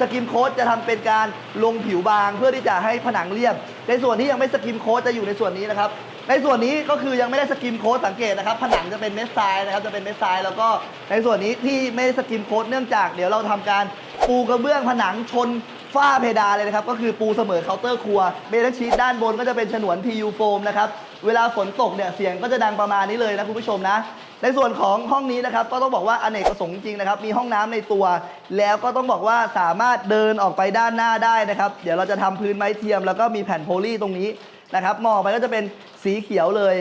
สกิมโค้ดจะทำเป็นการลงผิวบางเพื่อที่จะให้ผนังเรียบ ในส่วนที่ยังไม่สกิมโค้ดจะอยู่ในส่วนนี้นะครับ ในส่วนนี้ก็คือยังไม่ได้สกิมโค้ดสังเกตนะครับ ผนังจะเป็นเม็ดทรายนะครับจะเป็นเม็ดทรายแล้วก็ในส่วนนี้ที่ไม่ได้สกิมโค้ดเนื่องจากเดี๋ยวเราทำการปูกระเบื้องผนังชนฝ้าเพดานเลยนะครับ ก็คือปูเสมอเคาน์เตอร์ครัวเบลชีตด้านบนก็จะเป็นฉนวน PU โฟมนะครับเวลาฝนตกเนี่ยเสียงก็จะดังประมาณนี้เลยนะคุณผู้ชมนะ ในส่วนของห้องนี้นะครับก็ต้องบอกว่าอเนกประสงค์จริงๆนะครับมีห้องน้ำในตัว แล้วก็ต้องบอกว่าสามารถเดินออกไปด้านหน้าได้นะครับ เดี๋ยวเราจะทำพื้นไม้เทียม แล้วก็มีแผ่นโพลีตรงนี้นะครับมองออกไปก็จะเป็นสีเขียวเลย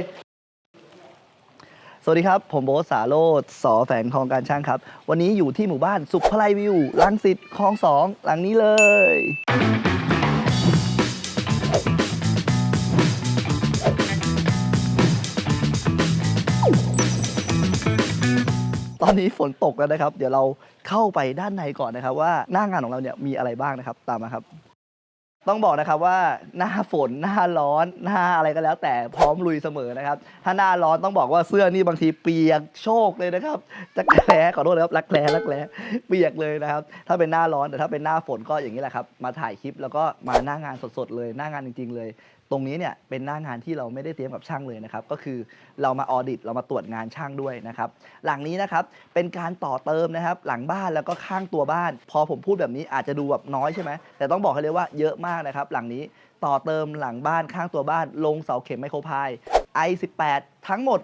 สวัสดีครับ ผมโบ๊ทสาโรดสอแฝงทองการช่างครับ วันนี้อยู่ที่หมู่บ้านสุขพลายวิวลังสิตคลองสองหลังนี้เลย อนนี้ฝนตกแล้วนะครับ เดี๋ยวเราเข้าไปด้านในก่อนนะครับ ว่าหน้างานของเราเนี่ยมีอะไรบ้างนะครับ ตามมาครับ ต้องบอกนะครับว่าหน้าฝนหน้าร้อนหน้าอะไรก็แล้ว แต่พร้อมลุยเสมอนะครับ ถ้าหน้าร้อนต้องบอกว่าเสื้อนี่บางทีเปียกโชกเลยนะครับจะแกล้ขอโทษนะครับรักแร้รักแร้เปียกเลยนะครับ ถ้าเป็นหน้าร้อนแต่ถ้าเป็นหน้าฝนก็อย่างนี้แหละครับ มาถ่ายคลิปแล้วก็มาหน้างานสดๆเลยหน้างานจริง ๆ เลยตรงนี้เนี่ยเป็นหน้างานที่เราไม่ได้เตรียมกับช่างเลยนะครับ ก็คือเรามาออดิตเรามาตรวจงานช่างด้วยนะครับ หลังนี้นะครับเป็นการต่อเติมนะครับ หลังบ้านแล้วก็ข้างตัวบ้าน พอผมพูดแบบนี้อาจจะดูแบบน้อยใช่ไหมแต่ต้องบอกให้เลยว่าเยอะมากนะครับ หลังนี้ต่อเติมหลังบ้านข้างตัวบ้าน ลงเสาเข็มไมโครพาย i18 ทั้งหมด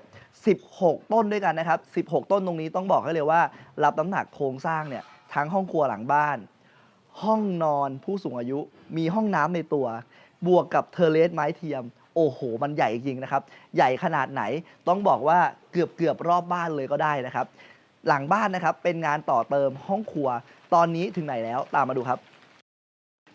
16 ต้นด้วยกันนะครับ 16 ต้นตรงนี้ต้องบอกให้เลยว่า รับน้ำหนักโครงสร้างเนี่ยทั้งห้องครัวหลังบ้าน ห้องนอนผู้สูงอายุมีห้องน้ำในตัว บวกกับเทเลสไม้เทียม โอ้โห มันใหญ่จริงนะครับ ใหญ่ขนาดไหนต้องบอกว่าเกือบเกือบรอบบ้านเลยก็ได้นะครับ หลังบ้านนะครับเป็นงานต่อเติมห้องครัว ตอนนี้ถึงไหนแล้วตามมาดูครับ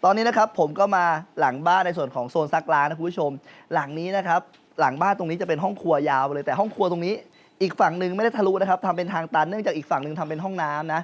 ตอนนี้นะครับผมก็มาหลังบ้านในส่วนของโซนซักล้างนะคุณผู้ชม หลังนี้นะครับหลังบ้านตรงนี้จะเป็นห้องครัวยาวเลยแต่ห้องครัวตรงนี้ อีกฝั่งหนึ่งไม่ได้ทะลุนะครับทำเป็นทางตันเนื่องจากอีกฝั่งหนึ่งทำเป็นห้องน้ำนะ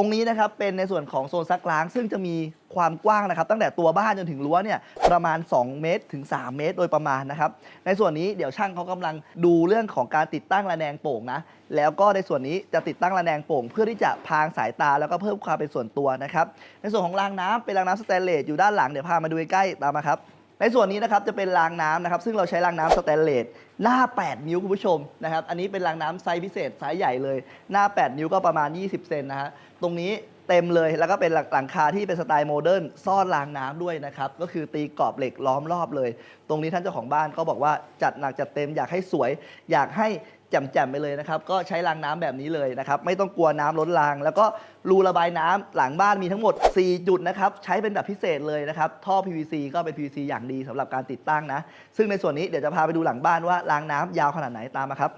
ตรงนี้นะครับเป็นในส่วนของโซนซักล้าง ซึ่งจะมีความกว้างนะครับ ตั้งแต่ตัวบ้านจนถึงรั้วเนี่ยประมาณ 2 เมตรถึง 3 เมตร โดยประมาณนะครับ ในส่วนนี้เดี๋ยวช่างเขากำลังดูเรื่องของการติดตั้งระแนงโป่งนะแล้วก็ในส่วนนี้จะติดตั้งระแนงโป่ง เพื่อที่จะพรางสายตาแล้วก็เพิ่มความเป็นส่วนตัวนะครับในส่วนของรางน้ำเป็นรางน้ำสแตนเลสอยู่ด้านหลังเดี๋ยวพามาดูใกล้ตามมาครับ ในส่วนนี้นะครับจะเป็นรางน้ำนะครับซึ่งเราใช้รางน้ำสแตนเลสหน้า 8 นิ้วคุณผู้ชมนะครับอันนี้เป็นรางน้ำไซส์พิเศษไซส์ใหญ่เลย หน้า 8 นิ้วก็ประมาณ 20 เซนนะฮะตรงนี้ เต็มเลย แล้วก็เป็นหลังคาที่เป็นสไตล์โมเดิร์นซ่อนรางน้ำด้วยนะครับ ก็คือตีกรอบเหล็กล้อมรอบเลย ตรงนี้ท่านเจ้าของบ้านก็บอกว่าจัดหนักจัดเต็มอยากให้สวย อยากให้แจ่มๆไปเลยนะครับ ก็ใช้รางน้ำแบบนี้เลยนะครับ ไม่ต้องกลัวน้ำล้นราง แล้วก็รูระบายน้ำหลังบ้านมีทั้งหมด 4 จุดนะครับ ใช้เป็นแบบพิเศษเลยนะครับ ท่อ PVC ก็เป็น PVC อย่างดีสำหรับการติดตั้งนะ ซึ่งในส่วนนี้เดี๋ยวจะพาไปดูหลังบ้านว่ารางน้ำยาวขนาดไหนตามมาครับ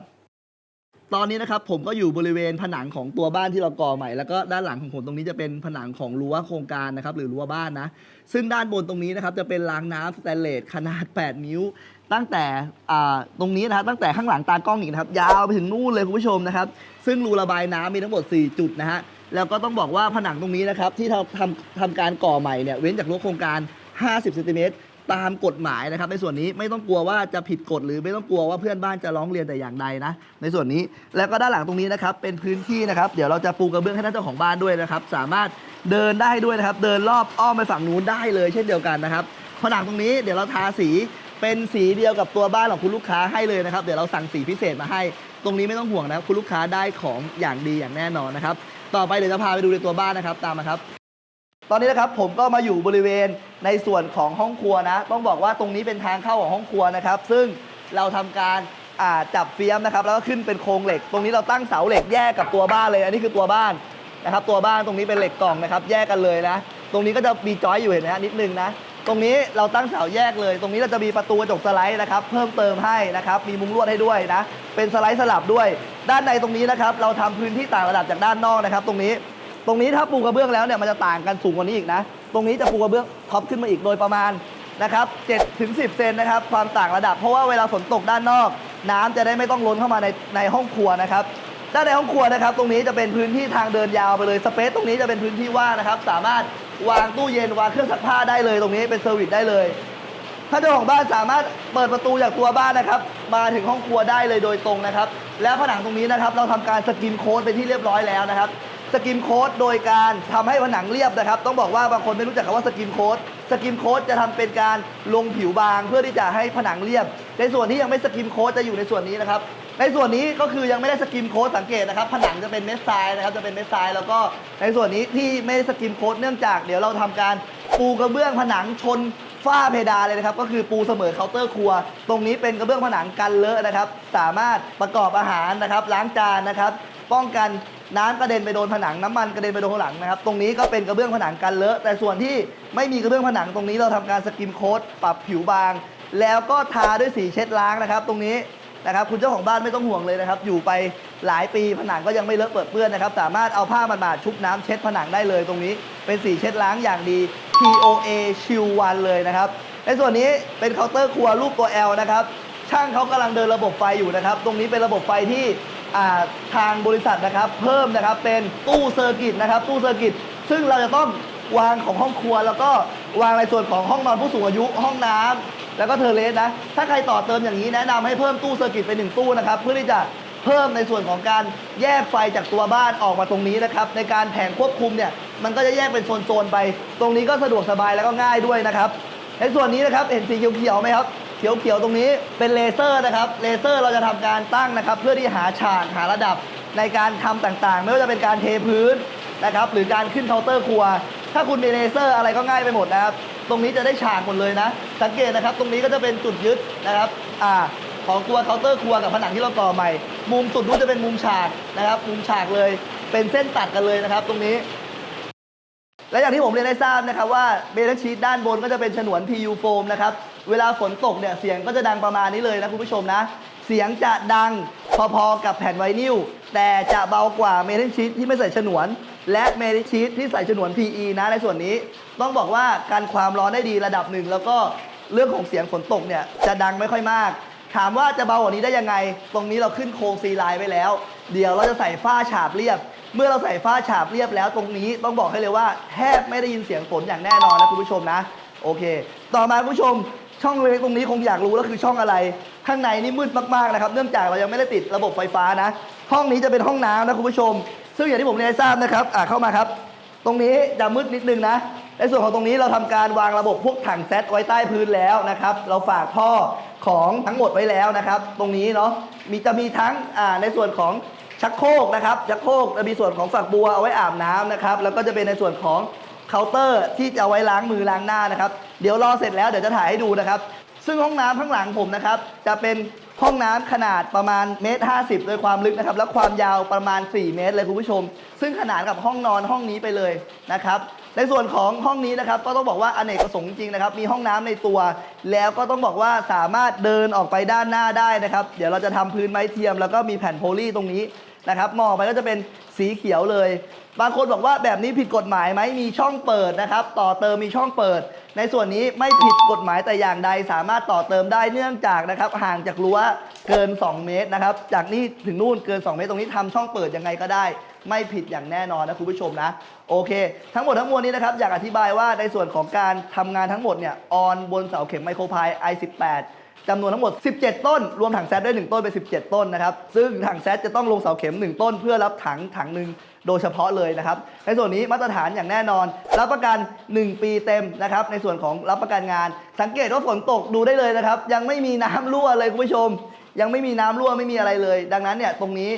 ตอนนี้นะครับผมก็อยู่บริเวณผนังของตัวบ้านที่เราก่อใหม่ แล้วก็ด้านหลังของผมตรงนี้จะเป็นผนังของรั้วโครงการนะครับหรือรั้วบ้านนะ ซึ่งด้านบนตรงนี้นะครับจะเป็นรางน้ำสแตนเลสขนาด 8 นิ้ว ตั้งแต่อ่าตรงนี้นะครับตั้งแต่ข้างหลังตากล้องอีกนะครับยาวไปถึงนู่นเลยคุณผู้ชมนะครับซึ่งรูระบายน้ำมีทั้งหมด 4 จุดนะฮะแล้วก็ต้องบอกว่าผนังตรงนี้นะครับที่เราทำทำการก่อใหม่เนี่ยเว้นจากรั้วโครงการ 50เซนติเมตร ตามกฎหมายนะครับ ในส่วนนี้ไม่ต้องกลัวว่าจะผิดกฎหรือไม่ต้องกลัวว่าเพื่อนบ้านจะร้องเรียนแต่อย่างใดนะ ในส่วนนี้แล้วก็ด้านหลังตรงนี้นะครับ เป็นพื้นที่นะครับ เดี๋ยวเราจะปูกระเบื้องให้ท่านเจ้าของบ้านด้วยนะครับ สามารถเดินได้ด้วยนะครับ เดินรอบอ้อมไปฝั่งนู้นได้เลย เช่นเดียวกันนะครับผนังตรงนี้เดี๋ยวเราทาสีเป็นสีเดียวกับตัวบ้านของคุณลูกค้าให้เลยนะครับ เดี๋ยวเราสั่งสีพิเศษมาให้ ตรงนี้ไม่ต้องห่วงนะครับคุณลูกค้าได้ของอย่างดีอย่างแน่นอนนะครับ ต่อไปเดี๋ยวจะพาไปดูในตัวบ้านนะครับ ตามมาครับ ตอนนี้นะครับผมก็มาอยู่บริเวณในส่วนของห้องครัวนะ ต้องบอกว่าตรงนี้เป็นทางเข้าของห้องครัวนะครับ ซึ่งเราทำการจับเฟียมนะครับ แล้วก็ขึ้นเป็นโครงเหล็ก ตรงนี้เราตั้งเสาเหล็กแยกกับตัวบ้านเลย อันนี้คือตัวบ้านนะครับ ตัวบ้านตรงนี้เป็นเหล็กกล่องนะครับ แยกกันเลยนะ ตรงนี้ก็จะมีจอยอยู่เห็นไหมฮะนิดนึงนะ ตรงนี้เราตั้งเสาแยกเลย ตรงนี้เราจะมีประตูกระจกสไลด์นะครับ เพิ่มเติมให้นะครับ มีมุ้งลวดให้ด้วยนะ เป็นสไลด์สลับด้วย ด้านในตรงนี้นะครับ เราทำพื้นที่ต่างระดับจากด้านนอกนะครับ ตรงนี้ ตรงนี้ถ้าปูกระเบื้องแล้วเนี่ยมันจะต่างกันสูงกว่านี้อีกนะ ตรงนี้จะปูกระเบื้องท็อปขึ้นมาอีกโดยประมาณนะครับ7ถึง10 เซนนะครับ ความต่างระดับ เพราะว่าเวลาฝนตกด้านนอก น้ำจะได้ไม่ต้องล้นเข้ามาในในห้องครัวนะครับด้านในห้องครัวนะครับ ตรงนี้จะเป็นพื้นที่ทางเดินยาวไปเลยสเปซตรงนี้จะเป็นพื้นที่ว่างนะครับ สามารถวางตู้เย็นวางเครื่องซักผ้าได้เลย ตรงนี้เป็นเซอร์วิสได้เลยถ้าเจ้าของบ้านสามารถเปิดประตูจากตัวบ้านนะครับ มาถึงห้องครัวได้เลยโดยตรงนะครับ แล้วผนังตรงนี้นะครับ เราทำการสกิมโค้ดเป็นที่เรียบร้อยแล้วนะครับ สกิมโค้ดโดยการทำให้ผนังเรียบนะครับ ต้องบอกว่าบางคนไม่รู้จักคำว่าสกิมโค้ดสกิมโค้ดจะทำเป็นการลงผิวบาง เพื่อที่จะให้ผนังเรียบ ในส่วนที่ยังไม่สกิมโค้ดจะอยู่ในส่วนนี้นะครับ ในส่วนนี้ก็คือยังไม่ได้สกิมโค้ดสังเกตนะครับ ผนังจะเป็นเม็ดทรายนะครับจะเป็นเม็ดทรายแล้วก็ในส่วนนี้ที่ไม่ได้สกิมโค้ดเนื่องจากเดี๋ยวเราทำการปูกระเบื้องผนังชนฝ้าเพดานเลยนะครับ ก็คือปูเสมอเคาน์เตอร์ครัว ตรงนี้เป็นกระเบื้องผนังกันเลอะนะครับ สามารถประกอบอาหารนะครับ ล้างจานนะครับ ป้องกัน น้ำกระเด็นไปโดนผนังน้ำมันกระเด็นไปโดนผนังนะครับ ตรงนี้ก็เป็นกระเบื้องผนังกันเลอะ แต่ส่วนที่ไม่มีกระเบื้องผนังตรงนี้เราทำการสกิมโค้ดปรับผิวบาง แล้วก็ทาด้วยสีเช็ดล้างนะครับ ตรงนี้นะครับคุณเจ้าของบ้านไม่ต้องห่วงเลยนะครับ อยู่ไปหลายปีผนังก็ยังไม่เลอะเปิดเปื้อนนะครับ สามารถเอาผ้ามันมาดชุบน้ำเช็ดผนังได้เลยตรงนี้ เป็นสีเช็ดล้างอย่างดี POA ชิลวันเลยนะครับ ในส่วนนี้เป็นเคาน์เตอร์ครัวรูปตัว L นะครับช่างเขากำลังเดินระบบไฟอยู่นะครับ ตรงนี้เป็นระบบไฟที่ อ่าทางบริษัทนะครับ เพิ่มนะครับเป็นตู้เซอร์กิตนะครับ ตู้เซอร์กิต ซึ่งเราจะต้องวางของห้องครัว แล้วก็วางในส่วนของห้องนอนผู้สูงอายุห้องน้ำแล้วก็เทอร์เลสนะ ถ้าใครต่อเติมอย่างนี้แนะนำให้เพิ่มตู้เซอร์กิตไปหนึ่งตู้นะครับ เพื่อที่จะเพิ่มในส่วนของการแยกไฟจากตัวบ้านออกมาตรงนี้นะครับ ในการแผงควบคุมเนี่ยมันก็จะแยกเป็นโซนๆไป ตรงนี้ก็สะดวกสบายแล้วก็ง่ายด้วยนะครับ ในส่วนนี้นะครับเห็นสีเขียวๆไหมครับ เขียวๆตรงนี้เป็นเลเซอร์นะครับเลเซอร์เราจะทำการตั้งนะครับ เพื่อที่หาฉากหาระดับในการทำต่างๆ ไม่ว่าจะเป็นการเทพื้นนะครับ หรือการขึ้นเคาน์เตอร์ครัว ถ้าคุณมีเลเซอร์อะไรก็ง่ายไปหมดนะครับ ตรงนี้จะได้ฉากหมดเลยนะ สังเกตนะครับ ตรงนี้ก็จะเป็นจุดยึดนะครับอ่าของตัวเคาน์เตอร์ครัวกับผนังที่เราก่อใหม่ มุมสุดนู้นจะเป็นมุมฉากนะครับ มุมฉากเลย เป็นเส้นตัดกันเลยนะครับ ตรงนี้ และอย่างที่ผมเรียนให้ทราบนะครับว่าเบลชีตด้านบนก็จะเป็นฉนวน PU โฟมนะครับ เวลาฝนตกเนี่ยเสียงก็จะดังประมาณนี้เลยนะคุณผู้ชมนะ เสียงจะดังพอๆกับแผ่นไวนิลแต่จะเบากว่าเมทัลชีตที่ไม่ใส่ฉนวน และเมทัลชีตที่ใส่ฉนวน PE นะในส่วนนี้ ต้องบอกว่าการความร้อนได้ดีระดับหนึ่งแล้วก็เรื่องของเสียงฝนตกเนี่ยจะดังไม่ค่อยมาก ถามว่าจะเบากว่านี้ได้ยังไง ตรงนี้เราขึ้นโครงซีไลน์ไว้แล้ว เดี๋ยวเราจะใส่ฝ้าฉาบเรียบ เมื่อเราใส่ฝ้าฉาบเรียบแล้ว ตรงนี้ต้องบอกให้เลยว่าแทบไม่ได้ยินเสียงฝนอย่างแน่นอนนะคุณผู้ชมนะ โอเค ต่อมาคุณผู้ชม ช่องเล็กตรงนี้คงอยากรู้แล้วคือช่องอะไร ข้างในนี่มืดมากๆนะครับ เนื่องจากเรายังไม่ได้ติดระบบไฟฟ้านะ ห้องนี้จะเป็นห้องน้ำนะคุณผู้ชม ซึ่งอย่างที่ผมเรียนให้ทราบนะครับอะเข้ามาครับ ตรงนี้จะมืดนิดนึงนะ ในส่วนของตรงนี้เราทำการวางระบบพวกถังแซตไว้ใต้พื้นแล้วนะครับ เราฝากท่อของทั้งหมดไว้แล้วนะครับ ตรงนี้เนาะ มีจะมีทั้งอ่าในส่วนของชักโครกนะครับ ชักโครกจะมีส่วนของฝักบัวเอาไว้อาบน้ำนะครับ แล้วก็จะเป็นในส่วนของเคาน์เตอร์ที่จะเอาไว้ล้างมือล้างหน้านะครับ เดี๋ยวรอเสร็จแล้วเดี๋ยวจะถ่ายให้ดูนะครับ ซึ่งห้องน้ำข้างหลังผมนะครับ จะเป็นห้องน้ำขนาดประมาณเมตรห้าสิบโดยความลึกนะครับ และความยาวประมาณ 4 เมตรเลยคุณผู้ชม ซึ่งขนานกับห้องนอนห้องนี้ไปเลยนะครับ ในส่วนของห้องนี้นะครับ ก็ต้องบอกว่าอเนกประสงค์จริงนะครับ มีห้องน้ำในตัว แล้วก็ต้องบอกว่าสามารถเดินออกไปด้านหน้าได้นะครับ เดี๋ยวเราจะทำพื้นไม้เทียม แล้วก็มีแผ่นโพลีตรงนี้ นะครับมองไปก็จะเป็นสีเขียวเลย บางคนบอกว่าแบบนี้ผิดกฎหมายไหมมีช่องเปิดนะครับ ต่อเติมมีช่องเปิด ในส่วนนี้ไม่ผิดกฎหมายแต่อย่างใดสามารถต่อเติมได้เนื่องจากนะครับห่างจากรั้วเกิน 2 เมตรนะครับ จากนี่ถึงนู่นเกิน 2 เมตรตรงนี้ทำช่องเปิดยังไงก็ได้ ไม่ผิดอย่างแน่นอนนะคุณผู้ชมนะ โอเค ทั้งหมดทั้งมวลนี้นะครับ อยากอธิบายว่าในส่วนของการทำงานทั้งหมดเนี่ยออนบนเสาเข็มไมโครพาย i18 จำนวนทั้งหมด 17 ต้น รวมถังแซดด้วย 1 ต้นเป็น 17 ต้นนะครับ ซึ่งถังแซดจะต้องลงเสาเข็ม 1 ต้น เพื่อรับถังถังหนึ่งโดยเฉพาะเลยนะครับ ในส่วนนี้มาตรฐานอย่างแน่นอน รับประกัน 1 ปีเต็มนะครับ ในส่วนของรับประกันงาน สังเกตว่าฝนตกดูได้เลยนะครับ ยังไม่มีน้ำรั่วเลยคุณผู้ชม ยังไม่มีน้ำรั่วไม่มีอะไรเลย ดังนั้นเนี่ยตรงนี้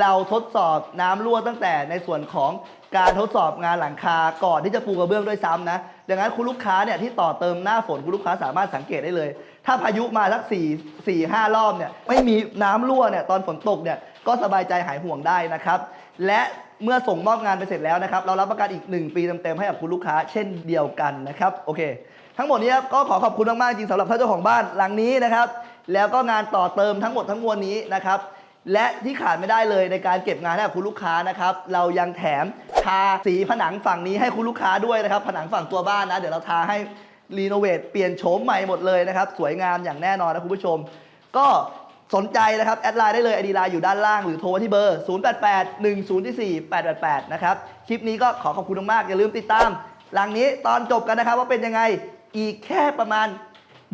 เราทดสอบน้ำรั่วตั้งแต่ในส่วนของการทดสอบงานหลังคาก่อนที่จะปูกระเบื้องด้วยซ้ำนะดังนั้นคุณลูกค้าเนี่ยที่ต่อเติมหน้าฝนคุณลูกค้าสามารถสังเกตได้เลย ถ้าพายุมาสักสี่สี่ห้ารอบเนี่ยไม่มีน้ำรั่วเนี่ยตอนฝนตกเนี่ยก็สบายใจหายห่วงได้นะครับ และเมื่อส่งมอบงานไปเสร็จแล้วนะครับ เรารับประกันอีก 1 ปีเต็มๆให้กับคุณลูกค้าเช่นเดียวกันนะครับโอเค ทั้งหมดนี้ครับก็ขอขอบคุณมากๆจริงสำหรับท่านเจ้าของบ้านหลังนี้นะครับ แล้วก็งานต่อเติมทั้งหมดทั้งมวลนี้นะครับ และที่ขาดไม่ได้เลยในการเก็บงานให้กับคุณลูกค้านะครับ เรายังแถมทาสีผนังฝั่งนี้ให้คุณลูกค้าด้วยนะครับ ผนังฝั่งตัวบ้านนะ เดี๋ยวเราทาให้รีโนเวทเปลี่ยนโฉมใหม่หมดเลยนะครับ สวยงามอย่างแน่นอนนะคุณผู้ชม ก็สนใจนะครับ แอดไลน์ได้เลยไอดีไลน์อยู่ด้านล่างหรือโทรที่เบอร์ 088 104 888 นะครับ คลิปนี้ก็ขอขอบคุณมากๆอย่าลืมติดตาม หลังนี้ตอนจบกันนะครับว่าเป็นยังไงอีกแค่ประมาณ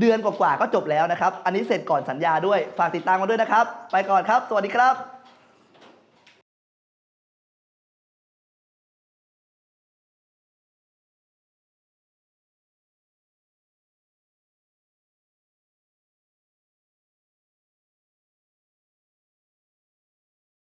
เดือนกว่าๆก็จบแล้วนะครับ อันนี้เสร็จก่อนสัญญาด้วย ฝากติดตามมาด้วยนะครับ ไปก่อนครับ สวัสดีครับ